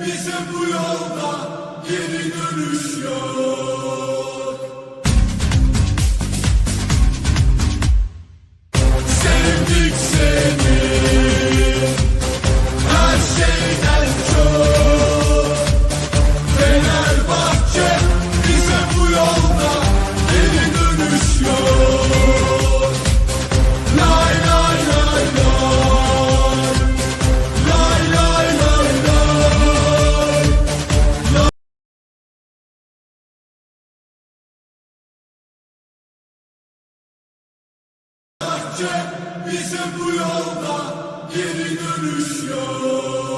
Bize bu yolda geri dönüş yok. Fenerbahçe bize bu yolda geri dönüş yok.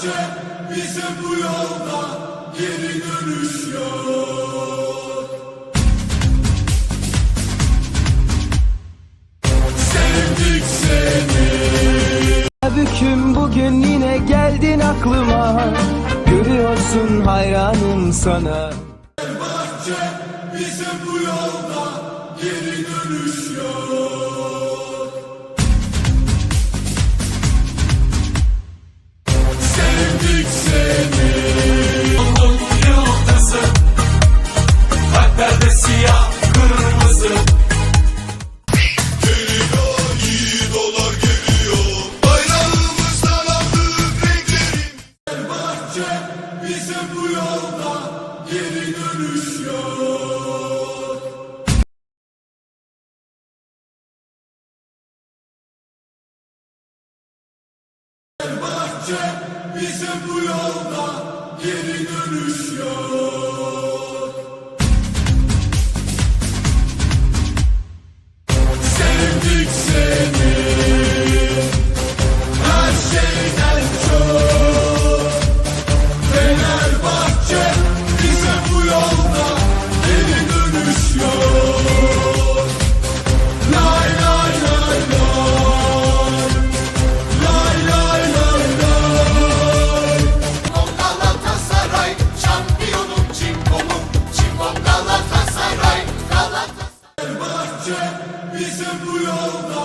Bahçe bize bu yolda geri dönüş yok. Sevdik seni. Büküm bugün yine geldin aklıma Görüyorsun hayranım sana Bahçe bize bu yolda geri dönüş yok. Bahçe bize bu yolda geri dönüş yok. Bahçe bize bu yolda geri dönüş yok. Bize bu yolda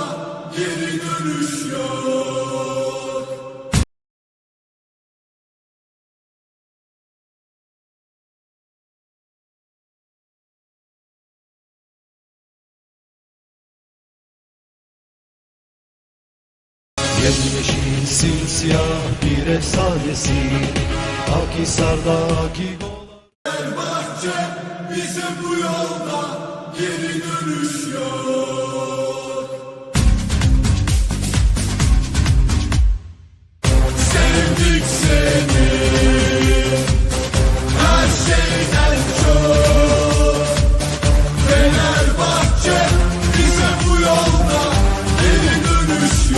geri dönüş yok. Yemyeşil simsiyah bir efsanesi Akhisar'daki gol Bahçe bize bu yolda geri dönüş yok.